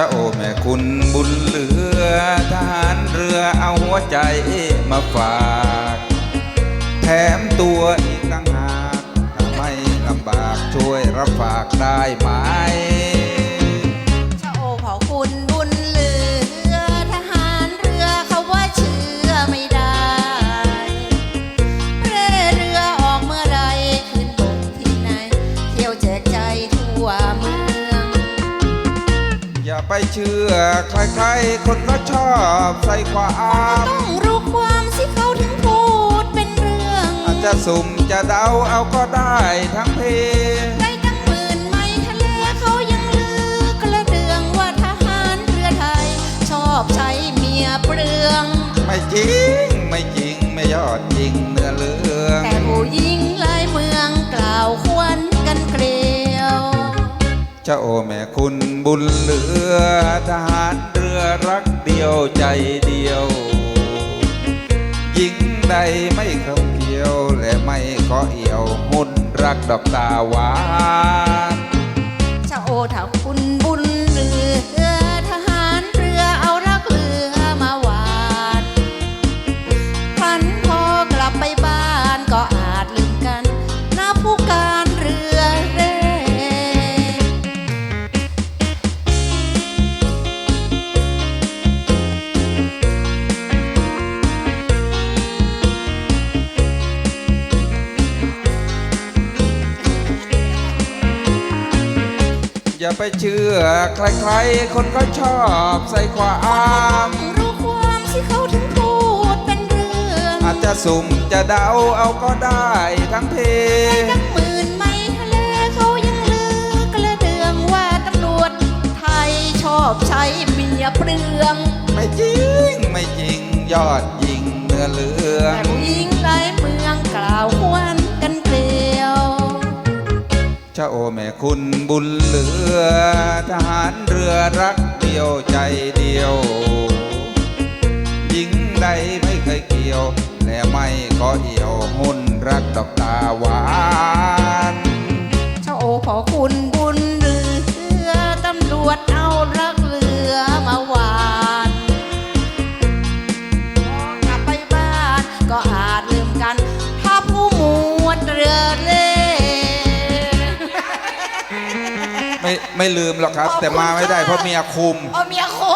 ชะโอแม่คุณบุญเหลือทหารเรือเอาหัวใจมาฝาก แถมตัวอีกต่างหากทำไม่ลำบากช่วยรับฝากได้ไหม อย่าไปเชื่อ ใครๆ คนก็ชอบใส่ความต้องรู้ความสิเขาถึงพูดเป็นเรื่อง อาจจะสุ่มจะเดาเอาก็ได้ทั้งเพได้ตั้งหมื่นไมล์ทะเลเขายังลือกระเดืองว่าทหารเรือไทย ชอบใช้เมียเปลือง ไม่จริง ไม่จริง ไม่ยอดจริงเนื้อเรื่อง แต่ผู้หญิงหลายเมือง เจ้าแม่คุณบุญเหลือทหารเรือรักเดียวใจเดียวยิงใดไม่เข้าเกี่ยวและไม่ขอเอี่ยวหุ่นรักดอกตาหวาน อย่าไปเชื่อใครๆ คนก็ชอบใส่ความรู้ความที่เขาถึงพูดเป็นเรื่องอาจจะสุ่มจะเดาเอาก็ได้ทั้งเพตั้งหมื่นไมล์ทะเลเขายังลือกระเดืองว่าตำรวจไทยชอบใช้เมียเปลือง ไม่จริงไม่จริงยอดยิงเนื้อเรื่องแต่ผู้หญิงหลายเมืองกล่าว แม่คุณบุญเหลือ ทหารเรือรักเดียวใจเดียวหญิงใดไม่เคยเกี่ยว และไม่ขอเอี่ยวหุ่นรักดอกตาหวาน ไม่ไม่ลืมหรอกครับ แต่มาไม่ได้เพราะเมียคุม เอาเมียคุ